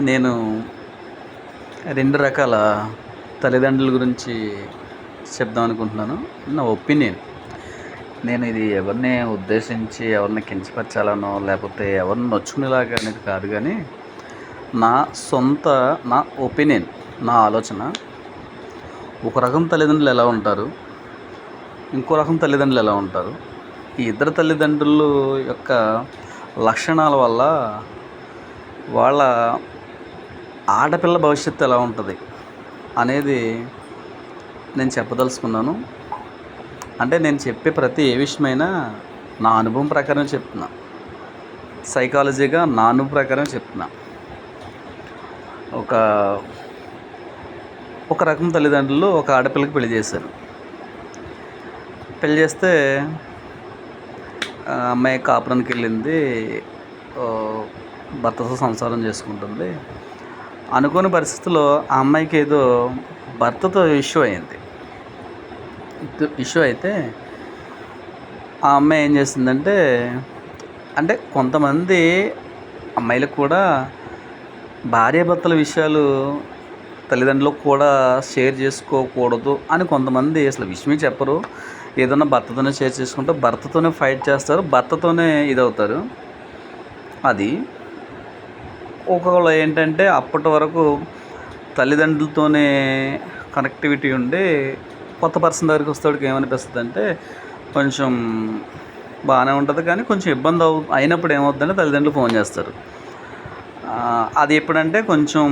నేను రెండు రకాల తల్లిదండ్రుల గురించి చెప్దాం అనుకుంటున్నాను. నా ఒపీనియన్. నేను ఇది ఎవరిని ఉద్దేశించి ఎవరిని కించపరచాలనో లేకపోతే ఎవరిని నొచ్చుకునేలాగా అనేది కాదు కానీ నా సొంత నా ఒపీనియన్ నా ఆలోచన. ఒక రకం తల్లిదండ్రులు ఎలా ఉంటారు? ఇంకో రకం తల్లిదండ్రులు ఎలా ఉంటారు? ఈ ఇద్దరు తల్లిదండ్రులు యొక్క లక్షణాల వల్ల వాళ్ళ ఆడపిల్ల భవిష్యత్తు ఎలా ఉంటుంది అనేది నేను చెప్పదలుచుకున్నాను. అంటే నేను చెప్పే ప్రతి ఏ విషయమైనా నా అనుభవం ప్రకారం చెప్తున్నా. సైకాలజీగా నా అనుభవం ప్రకారం చెప్తున్నా. ఒక ఒక రకం తల్లిదండ్రులు ఒక ఆడపిల్లకి పెళ్ళి చేశారు. పెళ్ళి చేస్తే అమ్మాయి కాపురానికి వెళ్ళింది. భర్తతో సంసారం చేసుకుంటుంది. అనుకోని పరిస్థితుల్లో ఆ అమ్మాయికి ఏదో భర్తతో ఇష్యూ అయింది. ఇష్యూ అయితే ఆ అమ్మాయి ఏం చేసిందంటే అంటే కొంతమంది అమ్మాయిలకు కూడా భార్యాభర్తల విషయాలు తల్లిదండ్రులకు కూడా షేర్ చేసుకోకూడదు అని కొంతమంది అసలు విషయమే చెప్పరు. ఏదన్నా భర్తతోనే షేర్ చేసుకుంటే భర్తతోనే ఫైట్ చేస్తారు భర్తతోనే ఇదవుతారు. అది ఒకవేళ ఏంటంటే అప్పటి వరకు తల్లిదండ్రులతోనే కనెక్టివిటీ ఉండి కొత్త పర్సన్ దగ్గరికి వస్తాడికి ఏమనిపిస్తుంది అంటే కొంచెం బాగానే ఉంటుంది కానీ కొంచెం ఇబ్బంది అవు అయినప్పుడు ఏమవుతుందంటే తల్లిదండ్రులు ఫోన్ చేస్తారు. అది ఎప్పుడంటే కొంచెం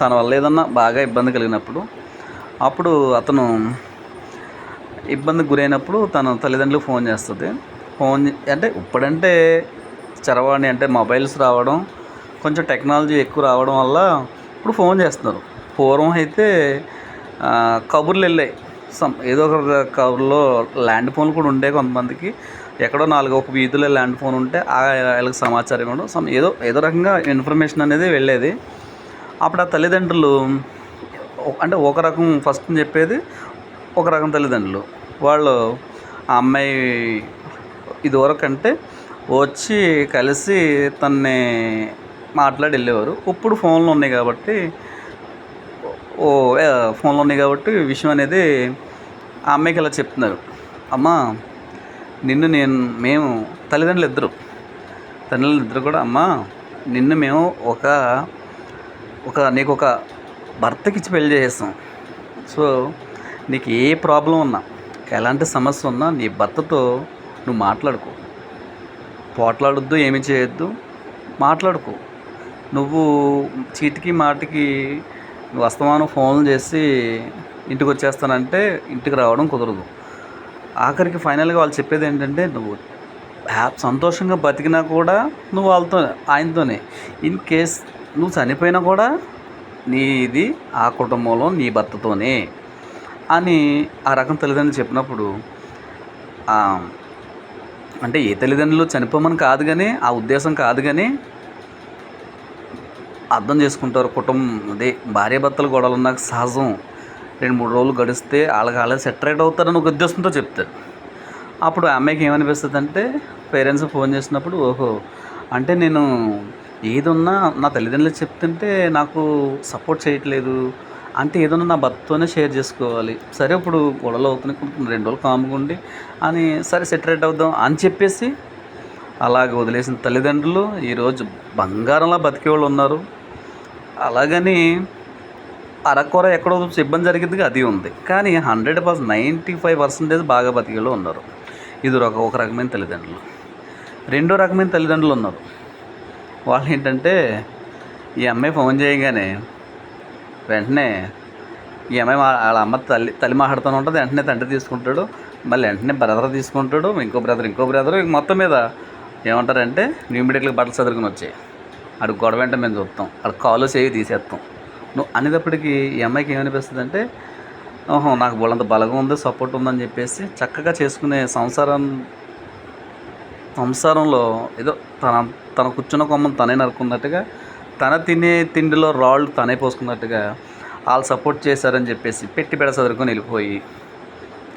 తన వల్ల ఏదన్నా బాగా ఇబ్బంది కలిగినప్పుడు అప్పుడు అతను ఇబ్బందికి గురైనప్పుడు తన తల్లిదండ్రులకు ఫోన్ చేస్తుంది. ఫోన్ చే- అంటే ఇప్పుడంటే చరవాణి అంటే మొబైల్స్ రావడం కొంచెం టెక్నాలజీ ఎక్కువ రావడం వల్ల ఇప్పుడు ఫోన్ చేస్తున్నారు. పూర్వం అయితే కబుర్లు వెళ్ళాయి. సమ్ ఏదో ఒక కబుర్లో ల్యాండ్ ఫోన్లు కూడా ఉండే కొంతమందికి. ఎక్కడో నాలుగు ఒక వీధిలో ల్యాండ్ ఫోన్ ఉంటే ఆ వాళ్ళకి సమాచారం ఇవ్వడం. సమ్ ఏదో ఏదో రకంగా ఇన్ఫర్మేషన్ అనేది వెళ్ళేది. అప్పుడు ఆ తల్లిదండ్రులు అంటే ఒక రకం ఫస్ట్ చెప్పేది ఒక రకం తల్లిదండ్రులు. వాళ్ళు ఆ అమ్మాయి ఇదివరకు అంటే వచ్చి కలిసి తన్ని మాట్లాడి వెళ్ళేవారు ఇప్పుడు ఫోన్లు ఉన్నాయి కాబట్టి ఓ ఫోన్లు ఉన్నాయి కాబట్టి విషయం అనేది ఆ అమ్మాయికి ఇలా చెప్తున్నారు. అమ్మా నిన్ను నేను మేము తల్లిదండ్రులు ఇద్దరు. తల్లిదండ్రులు ఇద్దరు కూడా అమ్మా నిన్ను మేము ఒక ఒక నీకు ఒక భర్తకి ఇచ్చి పెళ్ళి చేసేస్తాం. సో నీకు ఏ ప్రాబ్లం ఉన్నా ఎలాంటి సమస్య ఉన్నా నీ భర్తతో నువ్వు మాట్లాడుకో. పోట్లాడొద్దు ఏమి చేయొద్దు మాట్లాడుకో. నువ్వు చీటికి మాటికి నువ్వు అస్తమానం ఫోన్లు చేసి ఇంటికి వచ్చేస్తానంటే ఇంటికి రావడం కుదరదు. ఆఖరికి ఫైనల్గా వాళ్ళు చెప్పేది ఏంటంటే నువ్వు సంతోషంగా బతికినా కూడా నువ్వు వాళ్ళతో ఆయనతోనే. ఇన్ కేస్ నువ్వు చనిపోయినా కూడా నీది ఆ కుటుంబంలో నీ భర్తతోనే అని ఆ రకం తల్లిదండ్రులు చెప్పినప్పుడు అంటే ఏ తల్లిదండ్రులు చనిపోమని కాదు కానీ ఆ ఉద్దేశం కాదు కానీ అర్థం చేసుకుంటారు కుటుంబం. అదే భార్యాభర్తలు గొడవలు నాకు సహజం. రెండు మూడు రోజులు గడిస్తే వాళ్ళకి వాళ్ళే సెటరేట్ అవుతారని ఒక ఉద్దేశంతో చెప్తారు. అప్పుడు అమ్మాయికి ఏమనిపిస్తుంది అంటే పేరెంట్స్ ఫోన్ చేసినప్పుడు ఓహో అంటే నేను ఏదున్నా నా తల్లిదండ్రులు చెప్తుంటే నాకు సపోర్ట్ చేయట్లేదు. అంటే ఏదన్నా నా భర్తతోనే షేర్ చేసుకోవాలి. సరే ఇప్పుడు గొడవలు అవుతున్నాయి రెండు రోజులు కాముకుండి అని సరే సెటరేట్ అవుదాం అని చెప్పేసి అలాగ వదిలేసిన తల్లిదండ్రులు ఈరోజు బంగారంలా బతికేవాళ్ళు ఉన్నారు. అలాగని అరకొర ఎక్కడో ఇబ్బంది జరిగింది అది ఉంది. కానీ hundred percent ninety five percentage బాగా బతికేలో ఉన్నారు. ఇది ఒక ఒక రకమైన తల్లిదండ్రులు. రెండో రకమైన తల్లిదండ్రులు ఉన్నారు. వాళ్ళు ఏంటంటే ఈ అమ్మాయి ఫోన్ చేయగానే వెంటనే ఈ అమ్మాయి మా- వాళ్ళ అమ్మ తల్లి తల్లి మాట్లాడుతూనే ఉంటుంది. వెంటనే తండ్రి తీసుకుంటాడు. మళ్ళీ వెంటనే బ్రదర్ తీసుకుంటాడు. ఇంకో బ్రదర్ ఇంకో బ్రదర్ మొత్తం మీద ఏమంటారంటే న్యూ ఇమీడియట్గా బట్టలు చదువుకుని వచ్చాయి. అక్కడ గొడవ వెంట మేము చూస్తాం అక్కడ కాలు చేయి తీసేస్తాం. నువ్వు అనేటప్పటికీ ఈ అమ్మాయికి ఏమనిపిస్తుంది అంటే ఓహో నాకు వాళ్ళంత బలగం ఉంది సపోర్ట్ ఉందని చెప్పేసి చక్కగా చేసుకునే సంసారం సంసారంలో ఏదో తన తన కూర్చున్న కొమ్మను తనే నరుకున్నట్టుగా తన తినే తిండిలో రాళ్ళు తనే పోసుకున్నట్టుగా వాళ్ళు సపోర్ట్ చేశారని చెప్పేసి పెట్టి పెడ చదువుకొని వెళ్ళిపోయి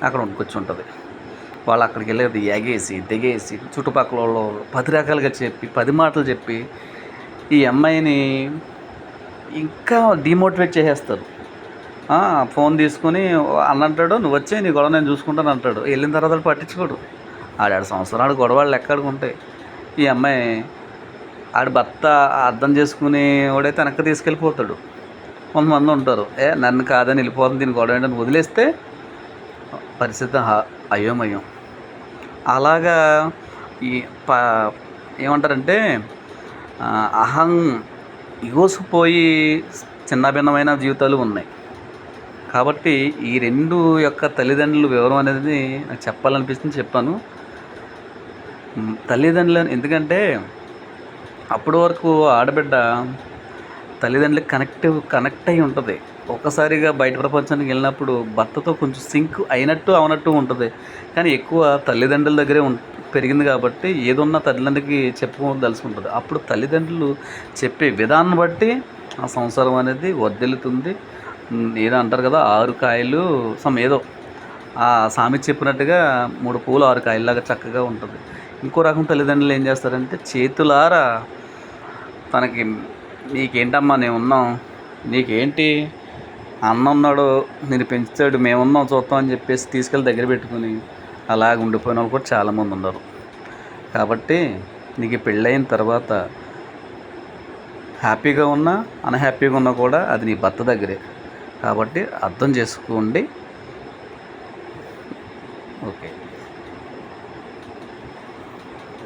అక్కడ కూర్చుంటుంది. వాళ్ళు అక్కడికి వెళ్ళేది ఎగేసి దిగేసి చుట్టుపక్కల వాళ్ళు పది రకాలుగా చెప్పి పది మాటలు చెప్పి ఈ అమ్మాయిని ఇంకా డిమోటివేట్ చేసేస్తారు. ఫోన్ తీసుకుని అన్నంటాడు నువ్వు వచ్చే నీ గొడవ నేను చూసుకుంటాను అంటాడు. వెళ్ళిన తర్వాత పట్టించుకోడు. ఆడాడు సంవత్సరాలు గొడవలు లెక్కడికి ఉంటాయి. ఈ అమ్మాయి ఆడి భర్త అర్థం చేసుకుని వాడైతే వెనక్కి తీసుకెళ్ళిపోతాడు. కొంతమంది ఉంటారు ఏ నన్ను కాదని వెళ్ళిపోతుంది దీని గొడవ ఏంటని వదిలేస్తే పరిస్థితి అయోమయం. అలాగా ఈ ప ఏమంటారంటే అహం ఇగోసిపోయి చిన్న భిన్నమైన జీవితాలు ఉన్నాయి. కాబట్టి ఈ రెండు యొక్క తల్లిదండ్రుల వివరం అనేది నాకు చెప్పాలనిపిస్తుంది చెప్పాను తల్లిదండ్రులు ఎందుకంటే అప్పటి వరకు ఆడబిడ్డ తల్లిదండ్రులకు కనెక్ట్ కనెక్ట్ అయి ఉంటుంది. ఒక్కసారిగా బయట ప్రపంచానికి వెళ్ళినప్పుడు భర్తతో కొంచెం సింక్ అయినట్టు అవనట్టు ఉంటుంది. కానీ ఎక్కువ తల్లిదండ్రుల దగ్గరే ఉం పెరిగింది కాబట్టి ఏదున్నా తల్లిదండ్రులకి చెప్పుకోదలుచుకుంటుంది అప్పుడు తల్లిదండ్రులు చెప్పే విధానం బట్టి ఆ సంసారం అనేది వర్ధిల్లుతుంది. ఏదో అంటారు కదా ఆరు కాయలు సమ్ ఏదో ఆ సామి చెప్పినట్టుగా మూడు పూలు ఆరు కాయల్లాగా చక్కగా ఉంటుంది. ఇంకో రకం తల్లిదండ్రులు ఏం చేస్తారంటే చేతులారా తనకి నీకేంటమ్మా నేను ఉన్నాం నీకేంటి? అన్న ఉన్నాడు నేను పెంచుతాడు మేమున్నాం చూస్తాం అని చెప్పేసి తీసుకెళ్ళి దగ్గర పెట్టుకుని అలాగ ఉండిపోయిన వాళ్ళు కూడా చాలామంది ఉన్నారు. కాబట్టి నీకు పెళ్ళయిన తర్వాత హ్యాపీగా ఉన్నా అన్హ్యాపీగా ఉన్నా కూడా అది నీ భర్త దగ్గరే. కాబట్టి అర్థం చేసుకోండి